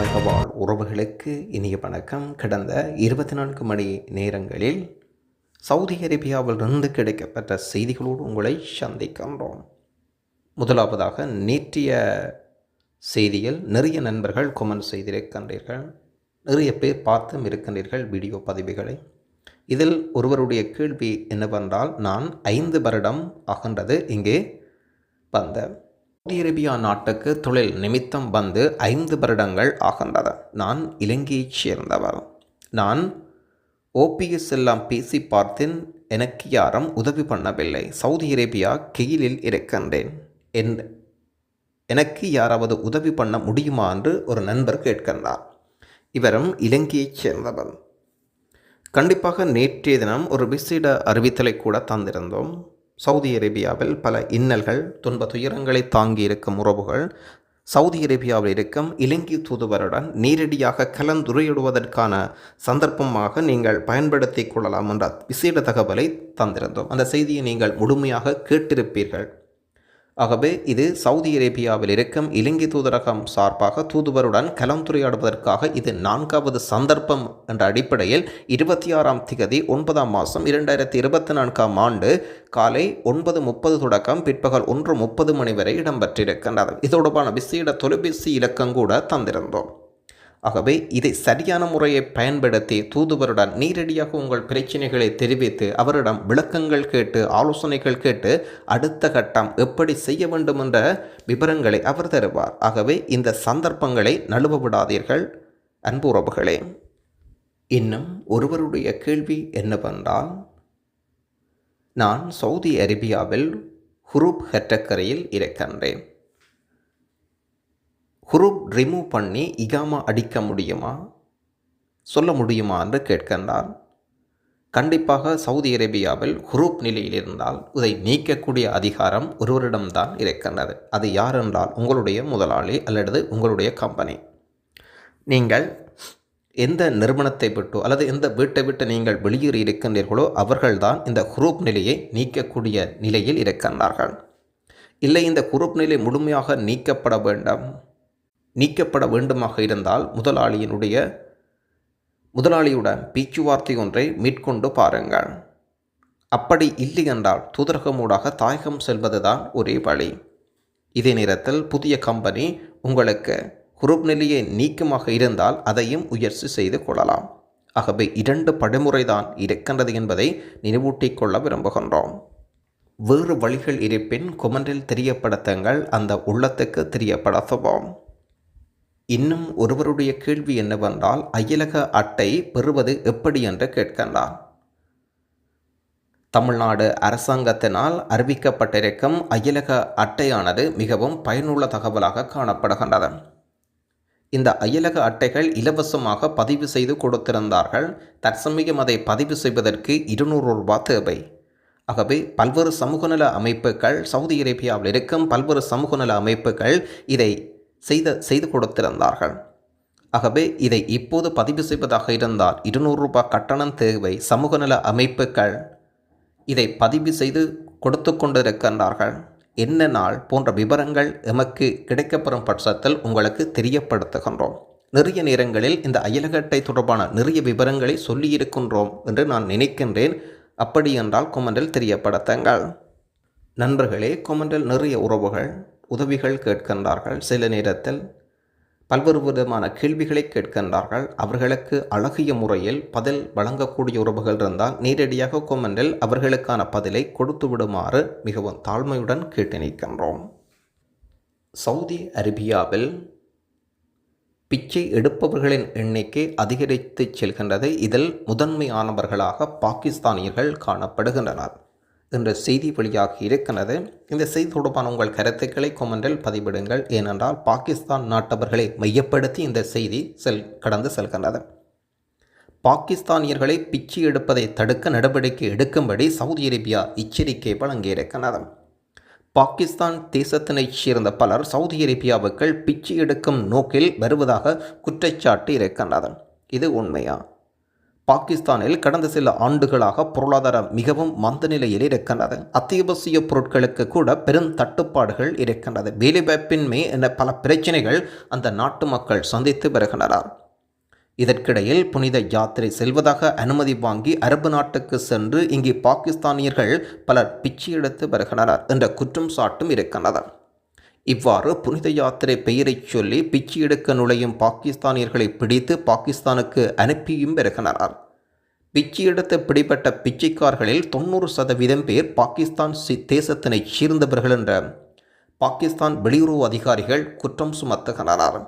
வாழ்க வாழ் உறவுகளுக்கு இனிய வணக்கம். கடந்த இருபத்தி நான்கு மணி நேரங்களில் சவுதி அரேபியாவிலிருந்து கிடைக்கப்பட்ட செய்திகளோடு உங்களை சந்திக்கின்றோம். முதலாவதாக நேற்றைய செய்தியில் நிறைய நண்பர்கள் கொமெண்ட் செய்திருக்கின்றீர்கள். நிறைய பேர் பார்த்தும் இருக்கின்றீர்கள் வீடியோ பதிவுகளை. இதில் ஒருவருடைய கேள்வி என்னவென்றால் நான் ஐந்து வருடம் ஆகின்றது இங்கே வந்தேன். சவுதி அரேபியா நாட்டுக்கு தொழில் நிமித்தம் வந்து ஐந்து வருடங்கள் ஆகின்றது நான் இலங்கையைச் சேர்ந்தவர். நான் ஓபிஎஸ் எல்லாம் பேசி பார்த்தேன் எனக்கு யாரும் உதவி பண்ணவில்லை. சவுதி அரேபியா கெயிலில் இருக்கின்றேன். என் எனக்கு யாராவது உதவி பண்ண முடியுமா என்று ஒரு நண்பர் கேட்கின்றார். இவரும் இலங்கையைச் சேர்ந்தவர். கண்டிப்பாக நேற்றைய தினம் ஒரு விசேட அறிவித்தலை கூட தந்திருந்தோம். சவுதி அரேபியாவில் பல இன்னல்கள் துன்ப துயரங்களை தாங்கி இருக்கும் உறவுகள் சவுதி அரேபியாவில் இருக்கும் இலங்கை தூதுவருடன் நேரடியாக கலந்துரையிடுவதற்கான சந்தர்ப்பமாக நீங்கள் பயன்படுத்தி கொள்ளலாம் என்ற விசேட தகவலை தந்திருந்தோம். அந்த செய்தியை நீங்கள் முழுமையாக கேட்டிருப்பீர்கள். ஆகவே இது சவுதி அரேபியாவில் இருக்கும் இலங்கை தூதரகம் சார்பாக தூதுவருடன் கலந்துரையாடுவதற்காக இது நான்காவது சந்தர்ப்பம் என்ற அடிப்படையில் இருபத்தி ஆறாம் திகதி ஒன்பதாம் மாதம் இரண்டாயிரத்தி இருபத்தி நான்காம் ஆண்டு காலை ஒன்பது முப்பது தொடக்கம் பிற்பகல் ஒன்று முப்பது மணி வரை இடம்பெற்றிருக்கின்றது. இது தொடர்பான விசேட தொலைபேசி இலக்கம் கூட தந்திருந்தோம். ஆகவே இதை சரியான முறையை பயன்படுத்தி தூதுவருடன் நேரடியாக உங்கள் பிரச்சனைகளை தெரிவித்து அவரிடம் விளக்கங்கள் கேட்டு ஆலோசனைகள் கேட்டு அடுத்த கட்டம் எப்படி செய்ய வேண்டும் என்ற விவரங்களை அவர் தருவார். ஆகவே இந்த சந்தர்ப்பங்களை நழுவ விடாதீர்கள் அன்பு உறவுகளே இன்னும் ஒருவருடைய கேள்வி என்னவென்றால் நான் சவுதி அரேபியாவில் ஹுரூப் ஹெட்டக்கரையில் இருக்கின்றேன். ஹுரூப் ரிமூவ் பண்ணி இகாமா அடிக்க முடியுமா? சொல்ல முடியுமா என்று கேட்கின்றார். கண்டிப்பாக சவுதி அரேபியாவில் ஹுரூப் நிலையில் இருந்தால் இதை நீக்கக்கூடிய அதிகாரம் ஒருவரிடம்தான் இருக்கின்றது. அது யார் என்றால் உங்களுடைய முதலாளி அல்லது உங்களுடைய கம்பெனி நீங்கள் எந்த நிறுவனத்தை விட்டோ அல்லது எந்த வீட்டை விட்டு நீங்கள் வெளியேறி இருக்கின்றீர்களோ அவர்கள்தான் இந்த குரூப் நிலையை நீக்கக்கூடிய நிலையில் இருக்கின்றார்கள். இல்லை இந்த குரூப் நிலை முழுமையாக நீக்கப்பட வேண்டும். நீக்கப்பட வேண்டுமாக இருந்தால் முதலாளியினுடைய முதலாளியுடன் பேச்சுவார்த்தை ஒன்றை மேற்கொண்டு பாருங்கள். அப்படி இல்லை என்றால் தூதரகமூடாக தாயகம் செல்வதுதான் ஒரே வழி. இதே நேரத்தில் புதிய கம்பெனி உங்களுக்கு குரூப் நிலையை நீக்கமாக இருந்தால் அதையும் முயற்சி செய்து கொள்ளலாம். ஆகவே இரண்டு படைமுறைதான் இருக்கின்றது என்பதை நினைவூட்டிக் கொள்ள விரும்புகின்றோம். வேறு வழிகள் இருப்பின் கொமெண்டில் தெரியப்படுத்துங்கள் அந்த உள்ளத்துக்கு தெரியப்படுத்துவோம். இன்னும் ஒருவருடைய கேள்வி என்னவென்றால் அயலக அட்டை பெறுவது எப்படி என்று கேட்கின்றார் தமிழ்நாடு அரசாங்கத்தினால் அறிவிக்கப்பட்டிருக்கும் அயலக அட்டையானது மிகவும் பயனுள்ள தகவலாக காணப்படுகின்றது. இந்த அயலக அட்டைகள் இலவசமாக பதிவு செய்து கொடுத்திருந்தார்கள். தற்சமயம் அதை பதிவு செய்வதற்கு இருநூறு ரூபாய் தேவை. ஆகவே பல்வேறு சமூகநல அமைப்புகள் சவுதி அரேபியாவில் இருக்கும் பல்வேறு சமூகநல அமைப்புகள் இதை செய்த செய்து கொடுத்திருந்தார்கள். ஆகவே இதை இப்போது பதிவு செய்வதாக இருந்தால் இருநூறு ரூபாய் கட்டணம் தேவை சமூக நல அமைப்புகள் இதை பதிவு செய்து கொடுத்து கொண்டிருக்கின்றார்கள். என்ன நாள் போன்ற விவரங்கள் எமக்கு கிடைக்கப்பெறும் பட்சத்தில் உங்களுக்கு தெரியப்படுத்துகின்றோம். நிறைய நேரங்களில் இந்த அயலகட்டை தொடர்பான நிறைய விவரங்களை சொல்லியிருக்கின்றோம் என்று நான் நினைக்கின்றேன். அப்படி என்றால் கொமெண்டில் தெரியப்படுத்துங்கள். நண்பர்களே கொமெண்டில் நிறைய உறவுகள் உதவிகள் கேட்கின்றார்கள். சில நேரத்தில் பல்வேறு விதமான கேள்விகளை கேட்கின்றார்கள். அவர்களுக்கு அழகிய முறையில் பதில் வழங்கக்கூடிய உறவுகள் இருந்தால் நேரடியாக கொமெண்டில் அவர்களுக்கான பதிலை கொடுத்து விடுமாறு மிகவும் தாழ்மையுடன் கேட்டு நிற்கின்றோம். சவுதி அரேபியாவில் பிச்சை எடுப்பவர்களின் எண்ணிக்கை அதிகரித்து செல்கின்றது. இதில் முதன்மையானவர்களாக பாகிஸ்தானியர்கள் காணப்படுகின்றனர். என்ற செய்தி வழியாக இருக்கிறது இந்த செய்தி தொடர்பான உங்கள் கருத்துக்களை கொமெண்டில் பதிவிடுங்கள். ஏனென்றால் பாகிஸ்தான் நாட்டவர்களை மையப்படுத்தி இந்த செய்தி செல் கடந்து செல்கின்றது. பாகிஸ்தானியர்களை பிச்சு எடுப்பதை தடுக்க நடவடிக்கை எடுக்கும்படி சவுதி அரேபியா எச்சரிக்கை வழங்கியிருக்கிறது பாகிஸ்தான் தேசத்தினைச் சேர்ந்த பலர் சவுதி அரேபியாவுக்குள் பிச்சு எடுக்கும் நோக்கில் வருவதாக குற்றச்சாட்டு இருக்கின்றது. இது உண்மையா? பாகிஸ்தானில் கடந்த சில ஆண்டுகளாக பொருளாதாரம் மிகவும் மந்த நிலையில் இருக்கின்றது. அத்தியாவசிய பொருட்களுக்கு கூட பெரும் தட்டுப்பாடுகள் இருக்கின்றது. வேலைவாய்ப்பின்மை என பல பிரச்சனைகள் அந்த நாட்டு மக்கள் சந்தித்து வருகின்றனர். இதற்கிடையில் புனித யாத்திரை செல்வதாக அனுமதி வாங்கி அரபு நாட்டுக்கு சென்று இங்கே பாகிஸ்தானியர்கள் பலர் பிச்சை எடுத்து வருகின்றனர் என்ற குற்றம் சாட்டும் இருக்கின்றனர் இவ்வாறு புனித யாத்திரை பெயரைச் சொல்லி பிச்சை எடுக்க நுழையும் பாகிஸ்தானியர்களை பிடித்து பாகிஸ்தானுக்கு அனுப்பியும் வருகின்றனர் பிச்சு எடுத்து பிடிபட்ட பிச்சைக்கார்களில் தொண்ணூறு சதவீதம் பேர் பாகிஸ்தான் சி- தேசத்தினைச் சேர்ந்தவர்கள் என்ற பாகிஸ்தான் வெளியுறவு அதிகாரிகள் குற்றம் சுமத்துகின்றனர்.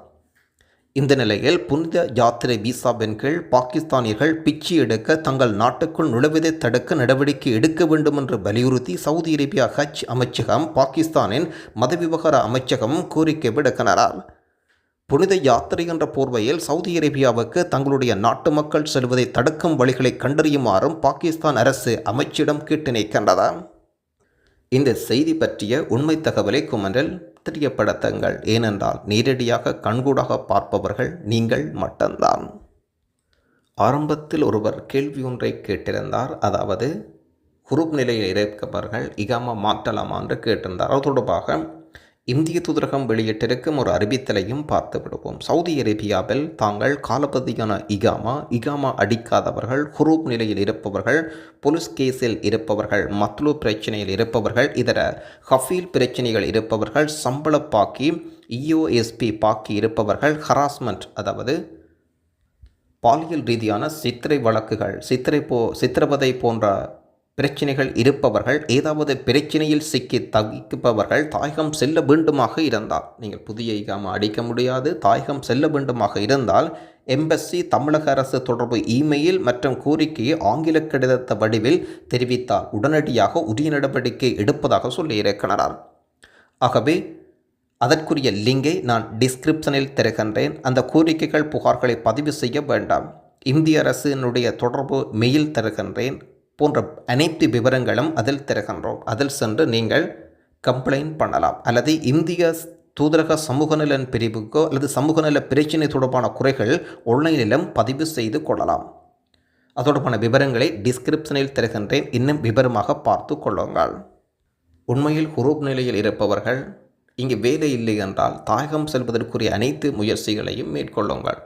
இந்த நிலையில் புனித யாத்திரை விசாவின் கீழ் பாகிஸ்தானியர்கள் பிச்சு எடுக்க தங்கள் நாட்டுக்குள் நுழைவதை தடுக்க நடவடிக்கை எடுக்க வேண்டும் என்று வலியுறுத்தி சவுதி அரேபியா ஹஜ் அமைச்சகம் பாகிஸ்தானின் மத விவகார அமைச்சகம் கோரிக்கை விடுக்கின்றனர் புனித யாத்திரை என்ற போர்வையில் சவுதி அரேபியாவுக்கு தங்களுடைய நாட்டு மக்கள் செல்வதை தடுக்கும் வழிகளை கண்டறியுமாறும் பாகிஸ்தான் அரசு அமைச்சிடம் கேட்டு நிற்கின்றது இந்த செய்தி பற்றிய உண்மை தகவலை குமரில் ஆச்சரியப்படுத்துங்கள் ஏனென்றால் நேரடியாக கண்கூடாக பார்ப்பவர்கள் நீங்கள் மட்டும்தான். ஆரம்பத்தில் ஒருவர் கேள்வி ஒன்றை கேட்டிருந்தார். அதாவது குரூப் நிலையில் இருப்பவர்கள் இகாமா மாற்றலாமா என்று கேட்டிருந்தார். அது தொடர்பாக இந்திய தூதரகம் வெளியிட்டிருக்கும் ஒரு அறிவித்தலையும் பார்த்து விடுவோம் சவுதி அரேபியாவில் தாங்கள் காலபதியான இகாமா இகாமா அடிக்காதவர்கள் குரூப் நிலையில் இருப்பவர்கள் போலீஸ் கேஸில் இருப்பவர்கள் மத்லூ பிரச்சனையில் இருப்பவர்கள் இதர ஹஃபீல் பிரச்சனைகள் இருப்பவர்கள் சம்பள பாக்கி இஓஎஸ்பி பாக்கி இருப்பவர்கள் ஹராஸ்மெண்ட் அதாவது பாலியல் ரீதியான சித்திரை வழக்குகள் சித்திரை போ சித்திரவதை போன்ற பிரச்சனைகள் இருப்பவர்கள் ஏதாவது பிரச்சனையில் சிக்கி தவிப்பவர்கள் தாயகம் செல்ல வேண்டுமாக இருந்தால் நீங்கள் புதிய இகாம அடிக்க முடியாது தாயகம் செல்ல வேண்டுமாக இருந்தால் எம்பசி தமிழக அரசு தொடர்பு இமெயில் மற்றும் கோரிக்கையை ஆங்கில கடிதத்த வடிவில் தெரிவித்தால் உடனடியாக உரிய நடவடிக்கை எடுப்பதாக சொல்லியிருக்கிறார் ஆகவே அதற்குரிய லிங்கை நான் டிஸ்கிரிப்ஷனில் தருகின்றேன். அந்த கோரிக்கைகள் புகார்களை பதிவு செய்ய வேண்டாம். இந்திய அரசினுடைய தொடர்பு மெயில் தருகின்றேன். போன்ற அனைத்து விவரங்களும் அதில் திறகின்றோம் அதில் சென்று நீங்கள் கம்ப்ளைண்ட் பண்ணலாம். அல்லது இந்திய தூதரக சமூக நலன் பிரிவுக்கோ அல்லது சமூக நல பிரச்சினை தொடர்பான குறைகள் ஆன்லைனிலும் பதிவு செய்து கொள்ளலாம். அது தொடர்பான விவரங்களை டிஸ்கிரிப்ஷனில் தருகின்றேன் இன்னும் விவரமாக பார்த்து கொள்ளுங்கள். உண்மையில் குரூப் நிலையில் இருப்பவர்கள் இங்கு வேலை இல்லை என்றால் தாயகம் செல்வதற்குரிய அனைத்து முயற்சிகளையும் மேற்கொள்ளுங்கள்.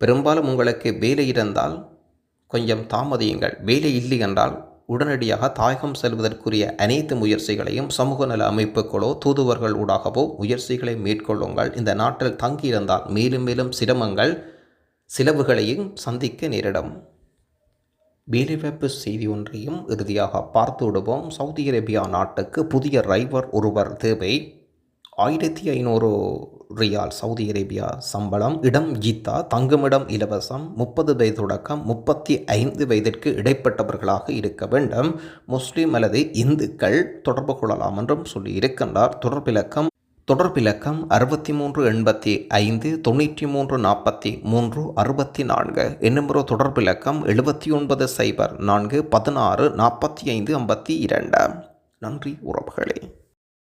பெரும்பாலும் உங்களுக்கு வேலை இருந்தால் கொஞ்சம் தாமதியுங்கள். வேலை இல்லை என்றால் உடனடியாக தாயகம் செல்வதற்குரிய அனைத்து முயற்சிகளையும் சமூக நல அமைப்புகளோ தூதுவர்கள் ஊடாகவோ முயற்சிகளை மேற்கொள்ளுங்கள். இந்த நாட்டில் தங்கியிருந்தால் மேலும் மேலும் சிரமங்கள் சிலவுகளையும் சந்திக்க நேரிடும். வேலைவாய்ப்பு செய்தி ஒன்றையும் இறுதியாக பார்த்து விடுவோம். சவுதி அரேபியா நாட்டுக்கு புதிய டிரைவர் ஒருவர் தேவை. ஆயிரத்தி ஐநூறு ரியால் சவுதி அரேபியா சம்பளம் இடம் ஜித்தா தங்குமிடம் இலவசம் முப்பது வயது தொடக்கம் முப்பத்தி ஐந்து வயதிற்கு இடைப்பட்டவர்களாக இருக்க வேண்டும். முஸ்லீம் அல்லது இந்துக்கள் தொடர்பு கொள்ளலாம் என்றும் சொல்லி இருக்கின்றார் தொடர்பிலக்கம் தொடர்பிலக்கம் அறுபத்தி மூன்று எண்பத்தி ஐந்து தொண்ணூற்றி மூன்று நாற்பத்தி மூன்று அறுபத்தி நான்கு என்னும் தொடர்பிலக்கம் எழுபத்தி ஒன்பது சைபர் நான்கு பதினாறு நாற்பத்தி ஐந்து ஐம்பத்தி இரண்டு. நன்றி உறவுகளே.